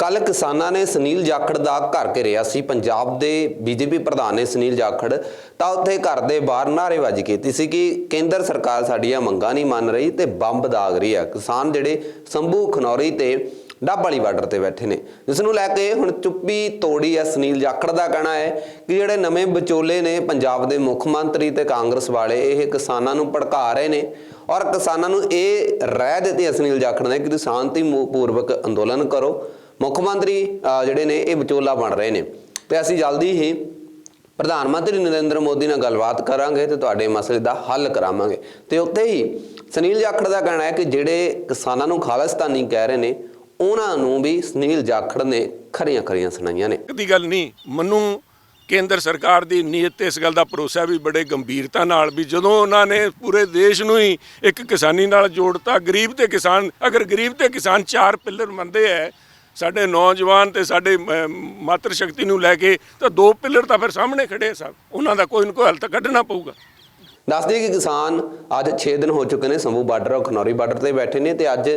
ਕੱਲ ਕਿਸਾਨਾਂ ਨੇ ਸੁਨੀਲ ਜਾਖੜ ਦਾ ਘਰ ਘੇਰਿਆ ਸੀ। ਪੰਜਾਬ ਦੇ ਬੀਜੇਪੀ ਪ੍ਰਧਾਨ ਨੇ ਸੁਨੀਲ ਜਾਖੜ ਤਾਂ ਉੱਥੇ ਘਰ ਦੇ ਬਾਹਰ ਨਾਅਰੇਬਾਜ਼ੀ ਕੀਤੀ ਸੀ ਕਿ ਕੇਂਦਰ ਸਰਕਾਰ ਸਾਡੀਆਂ ਮੰਗਾਂ ਨਹੀਂ ਮੰਨ ਰਹੀ ਤੇ ਬੰਬ ਦਾਗ ਰਹੀ ਆ ਕਿਸਾਨ ਜਿਹੜੇ ਸੰਭੂ ਖਨੌਰੀ ਤੇ ਡੱਬ ਵਾਲੀ ਬਾਰਡਰ ਤੇ ਬੈਠੇ ਨੇ। ਜਿਸ ਨੂੰ ਲੈ ਕੇ ਹੁਣ ਚੁੱਪੀ ਤੋੜੀ ਹੈ ਸੁਨੀਲ ਜਾਖੜ ਦਾ ਕਹਿਣਾ ਹੈ ਕਿ ਜਿਹੜੇ ਨਵੇਂ ਵਿਚੋਲੇ ਨੇ ਪੰਜਾਬ ਦੇ ਮੁੱਖ ਮੰਤਰੀ ਤੇ ਕਾਂਗਰਸ ਵਾਲੇ, ਇਹ ਕਿਸਾਨਾਂ ਨੂੰ ਭੜਕਾ ਰਹੇ ਨੇ ਔਰ ਕਿਸਾਨਾਂ ਨੂੰ ਇਹ ਰਾਏ ਦਿੱਤੀ ਹੈ ਸੁਨੀਲ ਜਾਖੜ ਨੇ ਕਿ ਤੁਸੀਂ ਸ਼ਾਂਤੀ ਪੂਰਵਕ ਅੰਦੋਲਨ ਕਰੋ। ਮੁੱਖ ਮੰਤਰੀ ਜਿਹੜੇ ਨੇ ਇਹ ਵਿਚੋਲਾ ਬਣ ਰਹੇ ਨੇ। ਤੇ ਅਸੀਂ ਜਲਦੀ ਹੀ ਪ੍ਰਧਾਨ ਮੰਤਰੀ ਨਰਿੰਦਰ ਮੋਦੀ ਨਾਲ ਗੱਲਬਾਤ ਕਰਾਂਗੇ ਤੇ ਤੁਹਾਡੇ ਮਸਲੇ ਦਾ ਹੱਲ ਕਰਾਵਾਂਗੇ। ਤੇ ਉੱਤੇ ਹੀ ਸੁਨੀਲ ਜਾਖੜ ਦਾ ਕਹਿਣਾ ਹੈ ਕਿ ਜਿਹੜੇ ਕਿਸਾਨਾਂ ਨੂੰ ਖਾਲਿਸਤਾਨੀ ਕਹਿ ਰਹੇ ਨੇ, ਉਹਨਾਂ ਨੂੰ ਵੀ ਸੁਨੀਲ ਜਾਖੜ ਨੇ ਖਰੀਆਂ ਖਰੀਆਂ ਸੁਣਾਈਆਂ ਨੇ। ਦੀ ਗੱਲ ਨਹੀਂ, ਮੈਨੂੰ ਕੇਂਦਰ ਸਰਕਾਰ ਦੀ ਨੀਅਤ ਤੇ ਇਸ ਗੱਲ ਦਾ ਭਰੋਸਾ ਵੀ ਬੜੇ ਗੰਭੀਰਤਾ ਨਾਲ ਵੀ ਜਦੋਂ ਉਹਨਾਂ ਨੇ ਪੂਰੇ ਦੇਸ਼ ਨੂੰ ਹੀ ਇੱਕ ਕਿਸਾਨੀ ਨਾਲ ਜੋੜਤਾ, ਗਰੀਬ ਤੇ ਕਿਸਾਨ, ਅਗਰ ਗਰੀਬ ਤੇ ਕਿਸਾਨ ਚਾਰ ਪਿੱਲਰ ਮੰਨਦੇ ਐ ਸਾਡੇ ਨੌਜਵਾਨ ਤੇ ਸਾਡੇ ਮਾਤਰ ਸ਼ਕਤੀ ਨੂੰ ਲੈ ਕੇ ਤਾਂ ਦੋ ਪਿੱਲਰ ਤਾਂ ਫਿਰ ਸਾਹਮਣੇ ਖੜੇ ਸਭ। ਉਹਨਾਂ ਦਾ ਕੋਈ ਨਾ ਕੋਈ ਹੱਲ ਤਾਂ ਕੱਢਣਾ ਪਊਗਾ। ਦੱਸ ਕਿ ਕਿਸਾਨ ਅੱਜ 6 ਦਿਨ ਹੋ ਚੁੱਕੇ ਨੇ ਸੰਭੂ ਬਾਰਡਰ ਔਰ ਖਨੌਰੀ ਬਾਰਡਰ ਤੇ ਬੈਠੇ ਨੇ ਤੇ ਅੱਜ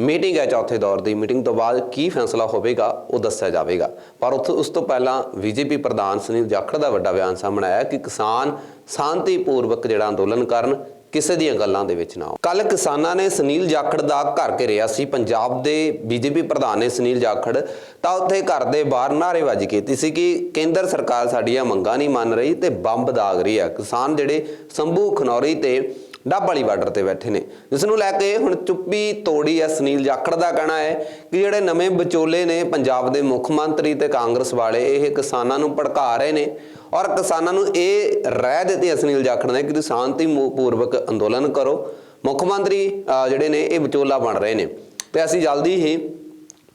ਮੀਟਿੰਗ ਹੈ ਚੌਥੇ ਦੌਰ ਦੀ। ਮੀਟਿੰਗ ਤੋਂ ਬਾਅਦ ਕੀ ਫੈਸਲਾ ਹੋਵੇਗਾ, ਉਹ ਦੱਸਿਆ ਜਾਵੇਗਾ। ਪਰ ਉੱਥੇ, ਉਸ ਤੋਂ ਪਹਿਲਾਂ ਬੀਜੇਪੀ ਪ੍ਰਧਾਨ ਸੁਨੀਲ ਜਾਖੜ ਦਾ ਵੱਡਾ ਬਿਆਨ ਸਾਹਮਣੇ ਆਇਆ ਕਿ ਕਿਸਾਨ ਸ਼ਾਂਤੀਪੂਰਵਕ ਜਿਹੜਾ ਅੰਦੋਲਨ ਕਰਨ ਕਿਸੇ ਦੀਆਂ ਗੱਲਾਂ ਦੇ ਵਿੱਚ ਨਾ ਆਓ। ਕੱਲ ਕਿਸਾਨਾਂ ਨੇ ਸੁਨੀਲ ਜਾਖੜ ਦਾ ਘਰ ਘੇਰਿਆ ਸੀ। ਪੰਜਾਬ ਦੇ ਬੀਜੇਪੀ ਪ੍ਰਧਾਨ ਨੇ ਸੁਨੀਲ ਜਾਖੜ ਤਾਂ ਉੱਥੇ ਘਰ ਦੇ ਬਾਹਰ ਨਾਅਰੇਬਾਜ਼ੀ ਕੀਤੀ ਸੀ ਕਿ ਕੇਂਦਰ ਸਰਕਾਰ ਸਾਡੀਆਂ ਮੰਗਾਂ ਨਹੀਂ ਮੰਨ ਰਹੀ ਤੇ ਬੰਬ ਦਾਗ ਰਹੀ ਆ ਕਿਸਾਨ ਜਿਹੜੇ ਸੰਭੂ ਖਨੌਰੀ ਤੇ ਡੱਬ ਵਾਲੀ ਬਾਰਡਰ ਤੇ ਬੈਠੇ ਨੇ। ਜਿਸ ਨੂੰ ਲੈ ਕੇ ਹੁਣ ਚੁੱਪੀ ਤੋੜੀ ਹੈ ਸੁਨੀਲ ਜਾਖੜ ਦਾ ਕਹਿਣਾ ਹੈ ਕਿ ਜਿਹੜੇ ਨਵੇਂ ਵਿਚੋਲੇ ਨੇ ਪੰਜਾਬ ਦੇ ਮੁੱਖ ਮੰਤਰੀ ਤੇ ਕਾਂਗਰਸ ਵਾਲੇ, ਇਹ ਕਿਸਾਨਾਂ ਨੂੰ ਭੜਕਾ ਰਹੇ ਨੇ ਔਰ ਕਿਸਾਨਾਂ ਨੂੰ ਇਹ ਰਾਏ ਦਿੱਤੀ ਹੈ ਸੁਨੀਲ ਜਾਖੜ ਨੇ ਕਿ ਤੁਸੀਂ ਸ਼ਾਂਤੀ ਪੂਰਵਕ ਅੰਦੋਲਨ ਕਰੋ। ਮੁੱਖ ਮੰਤਰੀ ਜਿਹੜੇ ਨੇ, ਇਹ ਵਿਚੋਲਾ ਬਣ ਰਹੇ ਨੇ। ਤੇ ਅਸੀਂ ਜਲਦੀ ਹੀ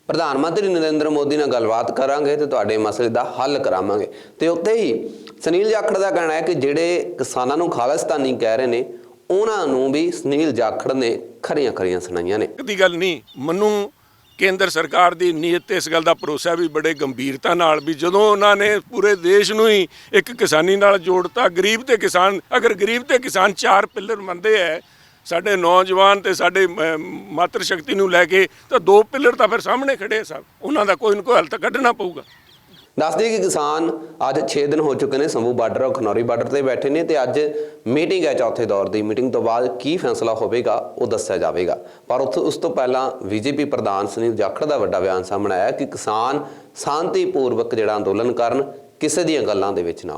ਪ੍ਰਧਾਨ ਮੰਤਰੀ ਨਰਿੰਦਰ ਮੋਦੀ ਨਾਲ ਗੱਲਬਾਤ ਕਰਾਂਗੇ ਤੇ ਤੁਹਾਡੇ ਮਸਲੇ ਦਾ ਹੱਲ ਕਰਾਵਾਂਗੇ। ਤੇ ਉੱਥੇ ਹੀ ਸੁਨੀਲ ਜਾਖੜ ਦਾ ਕਹਿਣਾ ਹੈ ਕਿ ਜਿਹੜੇ ਕਿਸਾਨਾਂ ਨੂੰ ਖਾਲਿਸਤਾਨੀ ਕਹਿ ਰਹੇ ਨੇ ਉਹਨਾਂ ਨੂੰ ਵੀ ਸੁਨੀਲ ਜਾਖੜ ਨੇ ਖਰੀਆਂ ਖਰੀਆਂ ਸੁਣਾਈਆਂ ਨੇ। ਦੀ ਗੱਲ ਨਹੀਂ, ਮੈਨੂੰ ਕੇਂਦਰ ਸਰਕਾਰ ਦੀ ਨੀਅਤ ਤੇ ਇਸ ਗੱਲ ਦਾ ਭਰੋਸਾ ਵੀ ਬੜੇ ਗੰਭੀਰਤਾ ਨਾਲ ਵੀ ਜਦੋਂ ਉਹਨਾਂ ਨੇ ਪੂਰੇ ਦੇਸ਼ ਨੂੰ ਹੀ ਇੱਕ ਕਿਸਾਨੀ ਨਾਲ ਜੋੜਤਾ, ਗਰੀਬ ਤੇ ਕਿਸਾਨ, ਅਗਰ ਗਰੀਬ ਤੇ ਕਿਸਾਨ ਚਾਰ ਪਿੱਲਰ ਮੰਨਦੇ ਐ, ਸਾਡੇ ਨੌਜਵਾਨ ਤੇ ਸਾਡੇ ਮਾਤਰ ਸ਼ਕਤੀ ਨੂੰ ਲੈ ਕੇ ਤਾਂ ਦੋ ਪਿੱਲਰ ਤਾਂ ਫਿਰ ਸਾਹਮਣੇ ਖੜੇ ਸਭ। ਉਹਨਾਂ ਦਾ ਕੋਈ ਨਾ ਕੋਈ ਹੱਲ ਤਾਂ ਕੱਢਣਾ ਪਊਗਾ। ਦੱਸ ਕਿ ਕਿਸਾਨ ਅੱਜ 6 ਦਿਨ ਹੋ ਚੁੱਕੇ ਨੇ ਸੰਭੂ ਬਾਰਡਰ ਔਰ ਖਨੌਰੀ ਬਾਰਡਰ ਤੇ ਬੈਠੇ ਨੇ ਤੇ ਅੱਜ ਮੀਟਿੰਗ ਹੈ ਚੌਥੇ ਦੌਰ ਦੀ। ਮੀਟਿੰਗ ਤੋਂ ਬਾਅਦ ਕੀ ਫੈਸਲਾ ਹੋਵੇਗਾ, ਉਹ ਦੱਸਿਆ ਜਾਵੇਗਾ। ਪਰ ਉੱਥੇ, ਉਸ ਤੋਂ ਪਹਿਲਾਂ ਬੀਜੇਪੀ ਪ੍ਰਧਾਨ ਸੁਨੀਲ ਜਾਖੜ ਦਾ ਵੱਡਾ ਬਿਆਨ ਸਾਹਮਣੇ ਆਇਆ ਕਿ ਕਿਸਾਨ ਸ਼ਾਂਤੀਪੂਰਵਕ ਜਿਹੜਾ ਅੰਦੋਲਨ ਕਰਨ, ਕਿਸੇ ਦੀਆਂ ਗੱਲਾਂ ਦੇ ਵਿੱਚ ਨਾ ਆਉਣ।